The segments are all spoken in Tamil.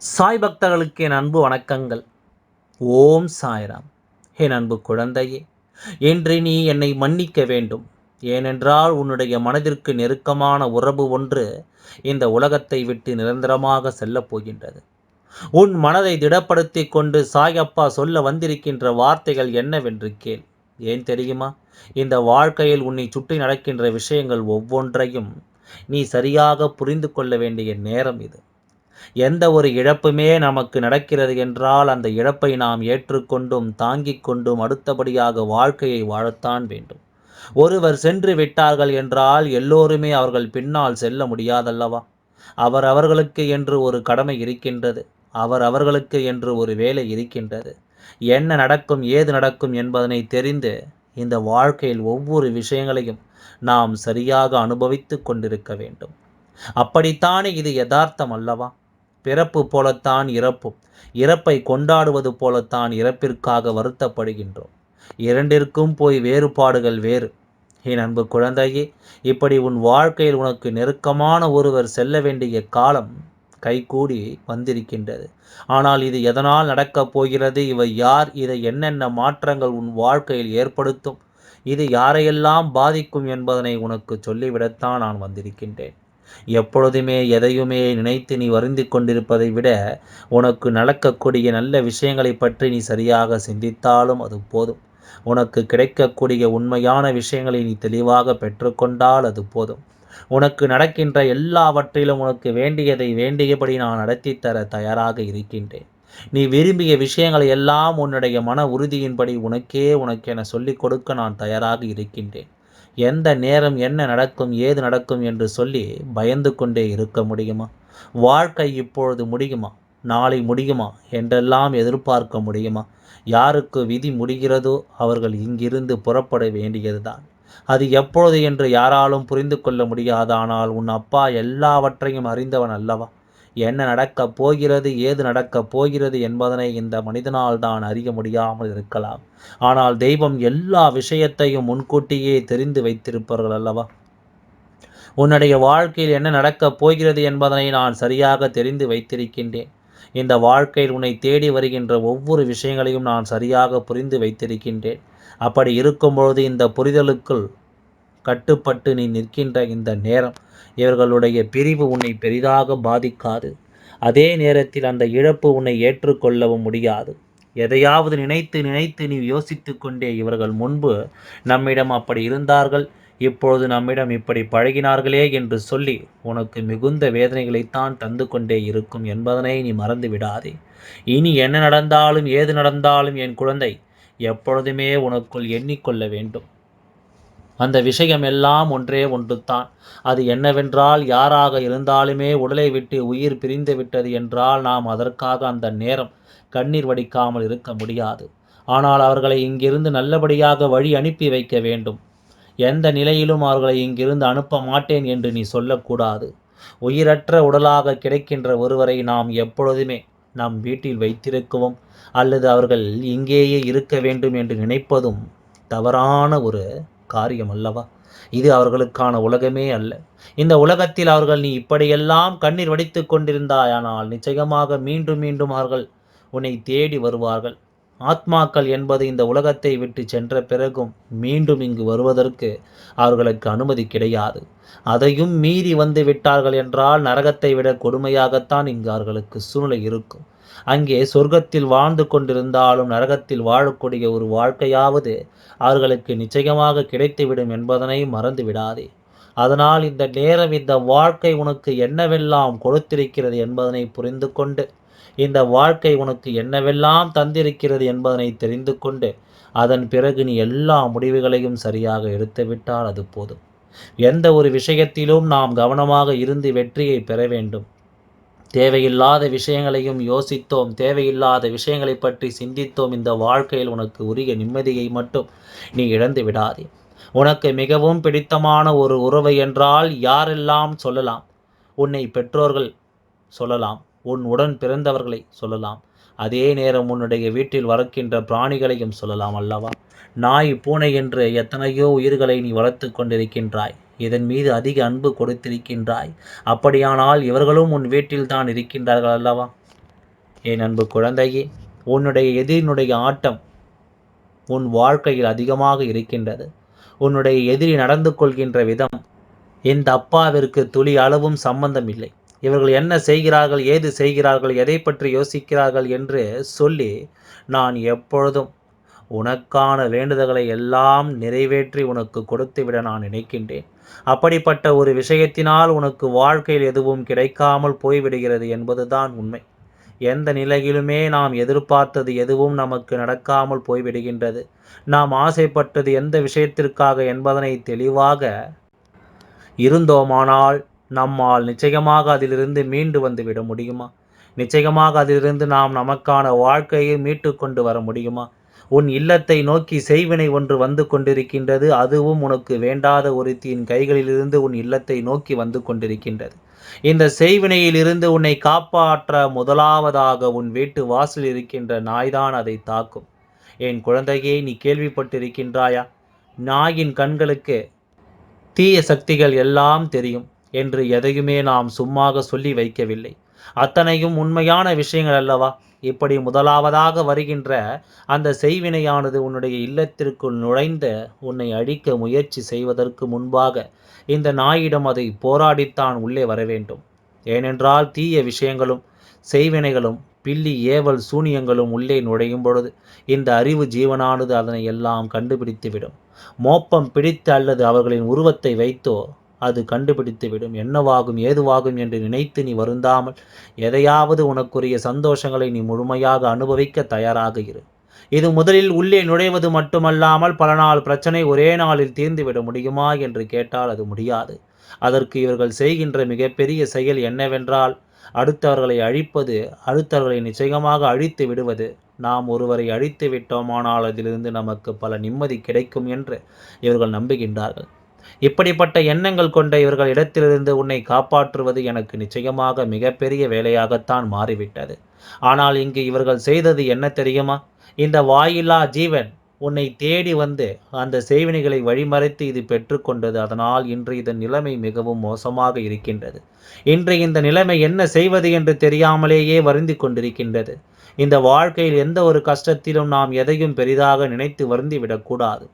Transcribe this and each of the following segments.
சாய் பக்தர்களுக்கு என் அன்பு வணக்கங்கள். ஓம் சாய்ராம். என் அன்பு குழந்தையே என்று நீ என்னை மன்னிக்க வேண்டும். ஏனென்றால் உன்னுடைய மனதிற்கு நெருக்கமான உறவு ஒன்று இந்த உலகத்தை விட்டு நிரந்தரமாக செல்லப் போகின்றது. உன் மனதை திடப்படுத்தி கொண்டு சாயப்பா சொல்ல வந்திருக்கின்ற வார்த்தைகள் என்னவென்று கேள். ஏன் தெரியுமா? இந்த வாழ்க்கையில் உன்னை சுற்றி நடக்கின்ற விஷயங்கள் ஒவ்வொன்றையும் நீ சரியாக புரிந்து கொள்ள வேண்டிய நேரம் இது. எந்த ஒரு இழப்புமே நமக்கு நடக்கிறது என்றால் அந்த இழப்பை நாம் ஏற்றுக்கொண்டும் தாங்கிக் கொண்டும் அடுத்தபடியாக வாழ்க்கையை வாழத்தான் வேண்டும். ஒருவர் சென்று விட்டார்கள் என்றால் எல்லோருமே அவர்கள் பின்னால் செல்ல முடியாதல்லவா? அவர் அவர்களுக்கு என்று ஒரு கடமை இருக்கின்றது அவர் அவர்களுக்கு என்று ஒரு வேலை இருக்கின்றது. என்ன நடக்கும் ஏது நடக்கும் என்பதனை தெரிந்து இந்த வாழ்க்கையில் ஒவ்வொரு விஷயங்களையும் நாம் சரியாக அனுபவித்து கொண்டிருக்க வேண்டும். அப்படித்தானே இது யதார்த்தம் அல்லவா? பிறப்பு போலத்தான் இறப்பும் இறப்பை கொண்டாடுவது போலத்தான் இறப்பிற்காக வருத்தப்படுகின்றோம். இரண்டிற்கும் போய் வேறுபாடுகள் வேறு. என் அன்பு குழந்தையே இப்படி உன் வாழ்க்கையில் உனக்கு நெருக்கமான ஒருவர் செல்ல வேண்டிய காலம் கைகூடி வந்திருக்கின்றது. ஆனால் இது எதனால் நடக்கப் போகிறது? இவை யார்? இதை என்னென்ன மாற்றங்கள் உன் வாழ்க்கையில் ஏற்படுத்தும்? இது யாரையெல்லாம் பாதிக்கும் என்பதனை உனக்கு சொல்லிவிடத்தான் நான் வந்திருக்கின்றேன். எப்பொழுதுமே எதையுமே நினைத்து நீ வருந்தி கொண்டிருப்பதை விட உனக்கு நடக்கக்கூடிய நல்ல விஷயங்களை பற்றி நீ சரியாக சிந்தித்தாலும் அது போதும். உனக்கு கிடைக்கக்கூடிய உண்மையான விஷயங்களை நீ தெளிவாக பெற்றுக்கொண்டால் அது போதும். உனக்கு நடக்கின்ற எல்லாவற்றிலும் உனக்கு வேண்டியதை வேண்டியபடி நான் நடத்தி தர தயாராக இருக்கின்றேன். நீ விரும்பிய விஷயங்களை எல்லாம் உன்னுடைய மன உறுதியின்படி உனக்கே உனக்கு என சொல்லிக் கொடுக்க நான் தயாராக இருக்கின்றேன். எந்த நேரம் என்ன நடக்கும் ஏது நடக்கும் என்று சொல்லி பயந்து கொண்டே இருக்க முடியுமா? வாழ்க்கை இப்பொழுது முடியுமா? நாளை முடியுமா? என்றெல்லாம் எதிர்பார்க்க முடியுமா? யாருக்கு விதி முடிகிறதோ அவர்கள் இங்கிருந்து புறப்பட வேண்டியதுதான். அது எப்பொழுது என்று யாராலும் புரிந்து கொள்ள முடியாது ஆனால் உன் அப்பா எல்லாவற்றையும் அறிந்தவன் அல்லவா? என்ன நடக்கப் போகிறது ஏது நடக்கப் போகிறது என்பதனை இந்த மனிதனால் தான் அறிய முடியாமல் இருக்கலாம். ஆனால் தெய்வம் எல்லா விஷயத்தையும் முன்கூட்டியே தெரிந்து வைத்திருப்பார்கள் அல்லவா? உன்னுடைய வாழ்க்கையில் என்ன நடக்கப் போகிறது என்பதனை நான் சரியாக தெரிந்து வைத்திருக்கின்றேன். இந்த வாழ்க்கையில் உன்னை தேடி வருகின்ற ஒவ்வொரு விஷயங்களையும் நான் சரியாக புரிந்து வைத்திருக்கின்றேன். அப்படி இருக்கும்பொழுது இந்த புரிதலுக்குள் கட்டுப்பட்டு நீ நிற்கின்ற இந்த நேரம் இவர்களுடைய பிரிவு உன்னை பெரிதாக பாதிக்காது. அதே நேரத்தில் அந்த இழப்பு உன்னை ஏற்றுக்கொள்ளவும் முடியாது. எதையாவது நினைத்து நினைத்து நீ யோசித்து கொண்டே இவர்கள் முன்பு நம்மிடம் அப்படி இருந்தார்கள். இப்பொழுது நம்மிடம் இப்படி பழகினார்களே என்று சொல்லி உனக்கு மிகுந்த வேதனைகளைத்தான் தந்து கொண்டே இருக்கும் என்பதனை நீ மறந்து விடாதே. இனி என்ன நடந்தாலும் ஏது நடந்தாலும் என் குழந்தை எப்பொழுதுமே உனக்குள் எண்ணிக்கொள்ள வேண்டும். அந்த விஷயம் எல்லாம் ஒன்றே ஒன்றுதான். அது என்னவென்றால் யாராக இருந்தாலுமே உடலை விட்டு உயிர் பிரிந்து விட்டது என்றால் நாம் அதற்காக அந்த நேரம் கண்ணீர் வடிக்காமல் இருக்க முடியாது. ஆனால் அவர்களை இங்கிருந்து நல்லபடியாக வழி அனுப்பி வைக்க வேண்டும். எந்த நிலையிலும் அவர்களை இங்கிருந்து அனுப்ப மாட்டேன் என்று நீ சொல்லக்கூடாது. உயிரற்ற உடலாக கிடைக்கின்ற ஒருவரை நாம் எப்பொழுதுமே நம் வீட்டில் வைத்திருக்கவும். அல்லது அவர்கள் இங்கேயே இருக்க வேண்டும் என்று நினைப்பதும் தவறான ஒரு காரியம் அல்லவா? இது அவர்களுக்கான உலகமே அல்ல. இந்த உலகத்தில் அவர்கள் நீ இப்படியெல்லாம் கண்ணீர் வடித்து கொண்டிருந்தாயானால் நிச்சயமாக மீண்டும் மீண்டும் அவர்கள் உன்னை தேடி வருவார்கள். ஆத்மாக்கள் என்பது இந்த உலகத்தை விட்டு சென்ற பிறகும் மீண்டும் இங்கு வருவதற்கு அவர்களுக்கு அனுமதி கிடையாது. அதையும் மீறி வந்து விட்டார்கள் என்றால் நரகத்தை விட கொடுமையாகத்தான் இங்கு அவர்களுக்கு சூழ்நிலை இருக்கும். அங்கே சொர்க்கத்தில் வாழ்ந்து கொண்டிருந்தாலும் நரகத்தில் வாழக்கூடிய ஒரு வாழ்க்கையாவது அவர்களுக்கு நிச்சயமாக கிடைத்துவிடும் என்பதனை மறந்து விடாதே அதனால் இந்த நேரம் இந்த வாழ்க்கை உனக்கு என்னவெல்லாம் கொடுத்திருக்கிறது என்பதனை புரிந்து கொண்டு இந்த வாழ்க்கை உனக்கு என்னவெல்லாம் தந்திருக்கிறது என்பதனை தெரிந்து கொண்டு அதன் பிறகு நீ எல்லா முடிவுகளையும் சரியாக எடுத்துவிட்டால் அது போதும். எந்த ஒரு விஷயத்திலும் நாம் கவனமாக இருந்து வெற்றியை பெற வேண்டும். தேவையில்லாத விஷயங்களையும் யோசித்தோம். தேவையில்லாத விஷயங்களை பற்றி சிந்தித்தோம். இந்த வாழ்க்கையில் உனக்கு உரிய நிம்மதியை மட்டும் நீ இழந்து விடாதே. உனக்கு மிகவும் பிடித்தமான ஒரு உறவை என்றால் யாரெல்லாம் சொல்லலாம்? உன்னை பெற்றோர்கள் சொல்லலாம். உன் உடன் பிறந்தவர்களை சொல்லலாம். அதே நேரம் உன்னுடைய வீட்டில் வளர்க்கின்ற பிராணிகளையும் சொல்லலாம் அல்லவா? நாய் பூனை என்று எத்தனையோ உயிர்களை நீ வளர்த்து கொண்டிருக்கின்றாய். இதன் மீது அதிக அன்பு கொடுத்திருக்கின்றாய். அப்படியானால் இவர்களும் உன் வீட்டில் தான் இருக்கின்றார்கள் அல்லவா? என் அன்பு குழந்தையே உன்னுடைய எதிரினுடைய ஆட்டம் உன் வாழ்க்கையில் அதிகமாக இருக்கின்றது. உன்னுடைய எதிரி நடந்து கொள்கின்ற விதம் இந்த அப்பாவிற்கு துளி அளவும் சம்பந்தம் இல்லை. இவர்கள் என்ன செய்கிறார்கள் ஏது செய்கிறார்கள் எதை பற்றி யோசிக்கிறார்கள் என்று சொல்லி நான் எப்பொழுதும் உனக்கான வேண்டுதல்களை எல்லாம் நிறைவேற்றி உனக்கு கொடுத்துவிட நான் நினைக்கின்றேன். அப்படிப்பட்ட ஒரு விஷயத்தினால் உனக்கு வாழ்க்கையில் எதுவும் கிடைக்காமல் போய்விடுகிறது என்பதுதான் உண்மை. எந்த நிலையிலுமே நாம் எதிர்பார்த்தது எதுவும் நமக்கு நடக்காமல் போய்விடுகின்றது. நாம் ஆசைப்பட்டது எந்த விஷயத்திற்காக என்பதனை தெளிவாக இருந்தோமானால் நம்மால் நிச்சயமாக அதிலிருந்து மீண்டு வந்து விட முடியுமா? நிச்சயமாக அதிலிருந்து நாம் நமக்கான வாழ்க்கையை மீட்டு கொண்டு வர முடியுமா? உன் இல்லத்தை நோக்கி செய்வினை ஒன்று வந்து கொண்டிருக்கின்றது அதுவும் உனக்கு வேண்டாத ஒருத்தியின் கைகளிலிருந்து உன் இல்லத்தை நோக்கி வந்து கொண்டிருக்கின்றது. இந்த செய்வினையிலிருந்து உன்னை காப்பாற்ற முதலாவதாக உன் வீட்டு வாசல் இருக்கின்ற நாய்தான் அதை தாக்கும். என் குழந்தையே நீ கேள்விப்பட்டிருக்கின்றாயா? நாயின் கண்களுக்கு தீய சக்திகள் எல்லாம் தெரியும் என்று எதையுமே நாம் சும்மாக சொல்லி வைக்கவில்லை. அத்தனையும் உண்மையான விஷயங்கள் அல்லவா? இப்படி முதலாவதாக வருகின்ற அந்த செய்வினையானது உன்னுடைய இல்லத்திற்குள் நுழைந்த உன்னை அழிக்க முயற்சி செய்வதற்கு முன்பாக இந்த நாயிடம் அதை போராடித்தான் உள்ளே வர வேண்டும். ஏனென்றால் தீய விஷயங்களும் செய்வினைகளும் பில்லி ஏவல் சூனியங்களும் உள்ளே நுழையும் பொழுது இந்த அறிவு ஜீவனானது அதனை எல்லாம் கண்டுபிடித்துவிடும். மோப்பம் பிடித்து அல்லது அவர்களின் உருவத்தை வைத்தோ அது கண்டுபிடித்துவிடும் என்னவாகும் ஏதுவாகும் என்று நினைத்து நீ வருந்தாமல் எதையாவது உனக்குரிய சந்தோஷங்களை நீ முழுமையாக அனுபவிக்க தயாராக இரு. இது முதலில் உள்ளே நுழைவது மட்டுமல்லாமல் பல நாள் பிரச்சனை ஒரே நாளில் தீர்ந்துவிட முடியுமா என்று கேட்டால் அது முடியாது. அதற்கு இவர்கள் செய்கின்ற மிகப்பெரிய செயல் என்னவென்றால் அடுத்தவர்களை அழிப்பது அடுத்தவர்களை நிச்சயமாக அழித்து விடுவது. நாம் ஒருவரை அழித்து விட்டோமானால் அதிலிருந்து நமக்கு பல நிம்மதி கிடைக்கும் என்று இவர்கள் நம்புகின்றார்கள். இப்படிப்பட்ட எண்ணங்கள் கொண்ட இவர்கள் இடத்திலிருந்து உன்னை காப்பாற்றுவது எனக்கு நிச்சயமாக மிகப்பெரிய வேலையாகத்தான் மாறிவிட்டது. ஆனால் இங்கு இவர்கள் செய்தது என்ன தெரியுமா? இந்த வாயில்லா ஜீவன் உன்னை தேடி வந்து அந்த செய்வினைகளை வழிமறைத்து இது பெற்றுக்கொண்டது. அதனால் இன்று இதன் நிலைமை மிகவும் மோசமாக இருக்கின்றது. இன்று இந்த நிலைமை என்ன செய்வது என்று தெரியாமலேயே வருந்தி கொண்டிருக்கின்றது. இந்த வாழ்க்கையில் எந்த ஒரு கஷ்டத்திலும் நாம் எதையும் பெரிதாக நினைத்து வருந்திவிடக்கூடாது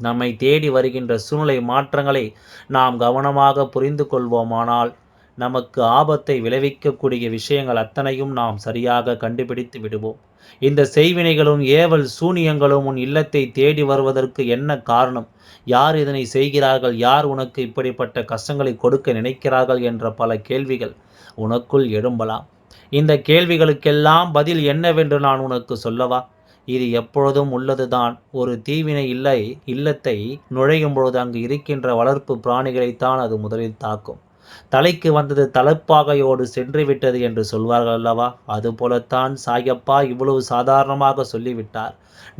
நம்மை தேடி வருகின்ற சூழ்நிலை மாற்றங்களை நாம் கவனமாக புரிந்து கொள்வோமானால் நமக்கு ஆபத்தை விளைவிக்கக்கூடிய விஷயங்கள் அத்தனையும் நாம் சரியாக கண்டுபிடித்து விடுவோம். இந்த செய்வினைகளும் ஏவல் சூனியங்களும் உன் இல்லத்தை தேடி வருவதற்கு என்ன காரணம்? யார் இதனை செய்கிறார்கள்? யார் உனக்கு இப்படிப்பட்ட கஷ்டங்களை கொடுக்க நினைக்கிறார்கள்? என்ற பல கேள்விகள் உனக்குள் எழும்பலாம். இந்த கேள்விகளுக்கெல்லாம் பதில் என்னவென்று நான் உனக்கு சொல்லவா? இது எப்பொழுதும் உள்ளதுதான். ஒரு தீவினை இல்லை இல்லத்தை நுழையும் பொழுது அங்கு இருக்கின்ற வளர்ப்பு பிராணிகளைத்தான் அது முதலில் தாக்கும். தலைக்கு வந்தது தலைப்பாகையோடு சென்று விட்டது என்று சொல்வார்கள் அல்லவா? அதுபோலத்தான் சாயப்பா இவ்வளவு சாதாரணமாக சொல்லிவிட்டார்.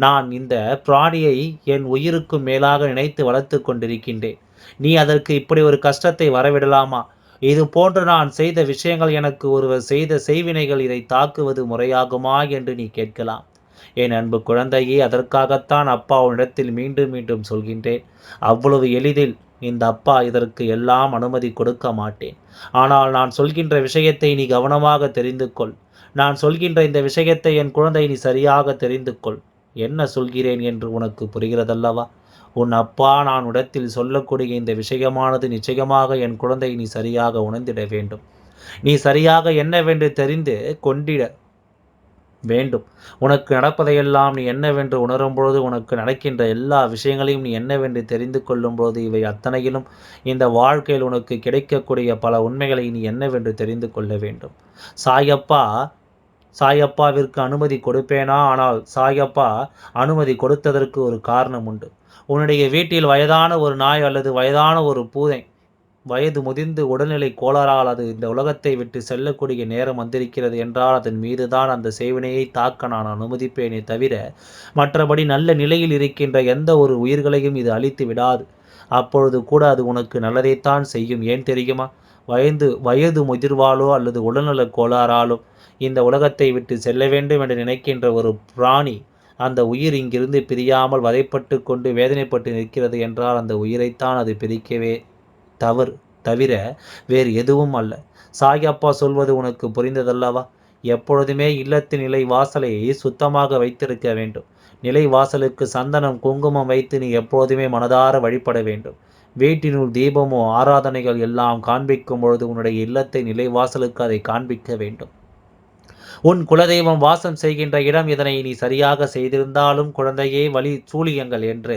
நான் இந்த பிராணியை என் உயிருக்கு மேலாக நினைத்து வளர்த்து கொண்டிருக்கின்றேன். நீ அதற்கு இப்படி ஒரு கஷ்டத்தை வரவிடலாமா? இது போன்று நான் செய்த விஷயங்கள் எனக்கு ஒருவர் செய்த செய்வினைகள் இதை தாக்குவது முறையாகுமா என்று நீ கேட்கலாம். என் அன்பு குழந்தையே அதற்காகத்தான் அப்பா உன்னிடத்தில் மீண்டும் மீண்டும் சொல்கின்றேன். அவ்வளவு எளிதில் இந்த அப்பா இதற்கு எல்லாம் அனுமதி கொடுக்க மாட்டேன். ஆனால் நான் சொல்கின்ற விஷயத்தை நீ கவனமாக தெரிந்து கொள். நான் சொல்கின்ற இந்த விஷயத்தை என் குழந்தை நீ சரியாக தெரிந்து கொள். என்ன சொல்கிறேன் என்று உனக்கு புரிகிறதல்லவா? உன் அப்பா நான் இடத்தில் சொல்லக்கூடிய இந்த விஷயமானது நிச்சயமாக என் குழந்தை நீ சரியாக உணர்ந்திட வேண்டும். நீ சரியாக என்னவென்று தெரிந்து கொண்டிட வேண்டும். உனக்கு நடப்பதையெல்லாம் நீ என்னவென்று உணரும் பொழுது உனக்கு நடக்கின்ற எல்லா விஷயங்களையும் நீ என்னவென்று தெரிந்து கொள்ளும் பொழுது இவை அத்தனையிலும் இந்த வாழ்க்கையில் உனக்கு கிடைக்கக்கூடிய பல உண்மைகளை நீ என்னவென்று தெரிந்து கொள்ள வேண்டும். சாயப்பா சாயப்பாவிற்கு அனுமதி கொடுப்பேனா? ஆனால் சாயப்பா அனுமதி கொடுத்ததற்கு ஒரு காரணம் உண்டு. உன்னுடைய வீட்டில் வயதான ஒரு நாய் அல்லது வயதான ஒரு பூதை வயது முதிர்ந்து உடல்நிலை கோளாறால் அது இந்த உலகத்தை விட்டு செல்லக்கூடிய நேரம் வந்திருக்கிறது என்றால் அதன் மீதுதான் அந்த சேவனையை தாக்க நான் அனுமதிப்பேனே தவிர மற்றபடி நல்ல நிலையில் இருக்கின்ற எந்த ஒரு உயிர்களையும் இது அழித்து விடாது. அப்பொழுது கூட அது உனக்கு நல்லதைத்தான் செய்யும். ஏன் தெரியுமா? வயது வயது முதிர்வாலோ அல்லது உடல்நல கோளாறாலோ இந்த உலகத்தை விட்டு செல்ல வேண்டும் என்று நினைக்கின்ற ஒரு பிராணி அந்த உயிர் இங்கிருந்து பிரியாமல் வதைப்பட்டு கொண்டு வேதனைப்பட்டு நிற்கிறது என்றால் அந்த உயிரைத்தான் அது பிரிக்கவே தவறு தவிர வேறு எதுவும் அல்ல. சாயப்பா சொல்வது உனக்கு புரிந்ததல்லவா? எப்பொழுதுமே இல்லத்து நிலை வாசலை சுத்தமாக வைத்திருக்க வேண்டும். நிலை வாசலுக்கு சந்தனம் குங்குமம் வைத்து நீ எப்போதுமே மனதார வழிபட வேண்டும். வீட்டினுள் தீபமோ ஆராதனைகள் எல்லாம் காண்பிக்கும் பொழுது உன்னுடைய இல்லத்தை நிலை வாசலுக்கு அதை காண்பிக்க வேண்டும். உன் குலதெய்வம் வாசம் செய்கின்ற இடம் இதனை நீ சரியாக செய்திருந்தாலும் குழந்தையே வழி சூழியங்கள் என்று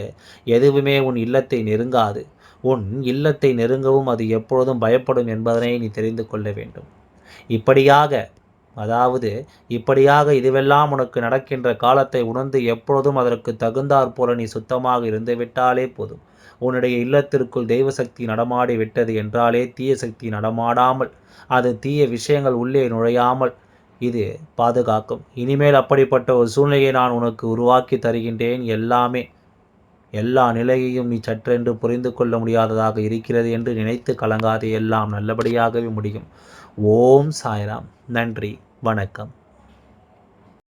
எதுவுமே உன் இல்லத்தை நெருங்காது. உன் இல்லத்தை நெருங்கவும் அது எப்பொழுதும் பயப்படும் என்பதனை நீ தெரிந்து கொள்ள வேண்டும். இப்படியாக அதாவது இப்படியாக இதுவெல்லாம் உனக்கு நடக்கின்ற காலத்தை உணர்ந்து எப்பொழுதும் அதற்கு தகுந்தாற் போல நீ சுத்தமாக இருந்துவிட்டாலே போதும். உன்னுடைய இல்லத்திற்குள் தெய்வ சக்தி நடமாடி விட்டது என்றாலே தீய சக்தி நடமாடாமல் அது தீய விஷயங்கள் உள்ளே நுழையாமல் இது பாதுகாக்கும். இனிமேல் அப்படிப்பட்ட ஒரு சூழ்நிலையை நான் உனக்கு உருவாக்கி தருகின்றேன் எல்லாமே. எல்லா நிலையையும் நீ சற்றென்று புரிந்து கொள்ள முடியாததாக இருக்கிறது என்று நினைத்து கலங்காதே எல்லாம் நல்லபடியாகவே முடியும். ஓம் சாய்ராம். நன்றி. வணக்கம்.